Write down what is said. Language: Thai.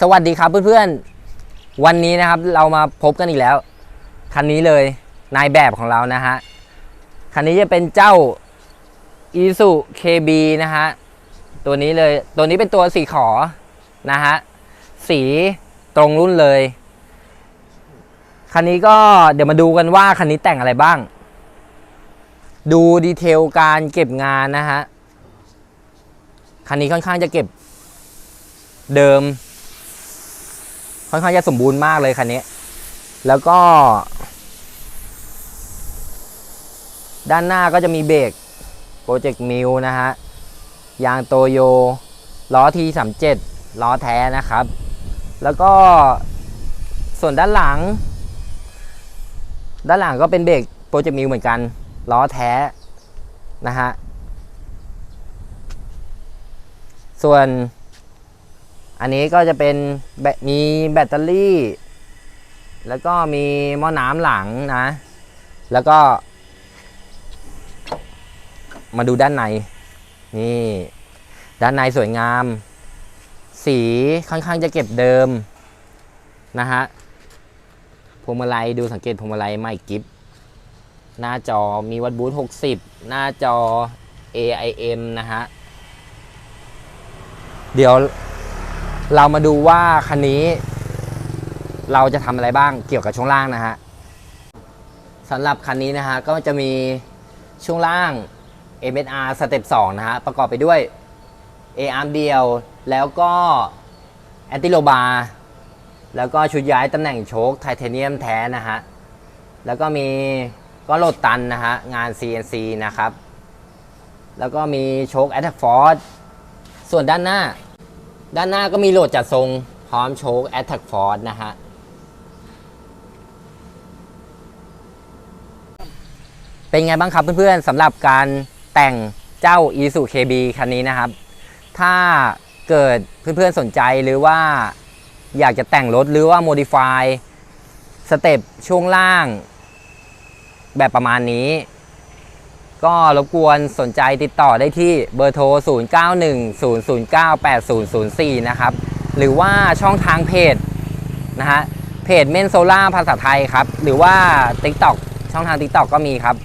สวัสดีครับเพื่อนๆ วันนี้นะครับเรามาพบกันอีกแล้ว คันนี้เลยนายแบบของเรานะฮะ คันนี้จะเป็นเจ้า i s u KB นะฮะ ตัวนี้เลยตัวนี้เป็นตัวสีขอนะฮะ สีตรงรุ่นเลย คันนี้ก็เดี๋ยวมาดูกันว่าคันนี้แต่งอะไรบ้าง ดูดีเทลการเก็บงานนะฮะ คันนี้ค่อนข้างจะเก็บเดิม ค่อนข้างจะสมบูรณ์มากเลยคันนี้ แล้วก็ ด้านหน้าก็จะมีเบรกโปรเจกต์มิวนะฮะ ยางโตโย ล้อทีสามเจ็ดล้อแท้นะครับ แล้วก็ส่วนด้านหลัง ด้านหลังก็เป็นเบรกโปรเจกต์มิวเหมือนกัน ล้อแท้นะฮะ ส่วน อันนี้ก็จะเป็นแบตมีแบตเตอรี่ แล้วก็มีหม้อน้ำหลังนะ แล้วก็ มาดูด้านใน นี่ ด้านในสวยงาม สีค่อนข้างจะเก็บเดิมนะฮะพวงมาลัยดูสังเกตพวงมาลัยใหม่กิฟหน้าจอมีวัดบูท60 หน้าจอ AIM นะฮะ เดี๋ยว เรามาดูว่าคันนี้ เราจะทำอะไรบ้างเกี่ยวกับช่วงล่างนะฮะสำหรับคันนี้นะฮะก็จะมีช่วงล่าง MSR สเต็ป2นะฮะประกอบไปด้วย A-arm เดียว แล้วก็ a n t i l o b a r แล้วก็ชุดย้ายตำแหน่งโชคไทเทเนียมแท้นะฮะ แล้วก็มีก็โลดตันนะฮะ งาน CNC นะครับ แล้วก็มีโชค Attack Force ส่วนด้านหน้า ด้านหน้าก็มีโหลดจัดทรงพร้อมโชค Attack Force นะฮะเป็นไงบ้างครับเพื่อนๆสำหรับการแต่งเจ้า i s u KB คันนี้นะครับ ถ้าเกิดเพื่อนๆสนใจหรือว่าอยากจะแต่งรถหรือว่า modify สเต็ปช่วงล่าง แบบประมาณนี้ ก็รบกวนสนใจติดต่อได้ที่เบอร์โทร 0910098004 นะครับ หรือว่าช่องทางเพจนะฮะเพจเมนโซล่าภาษาไทยครับ หรือว่า TikTok ช่องทาง TikTok ก็มีครับ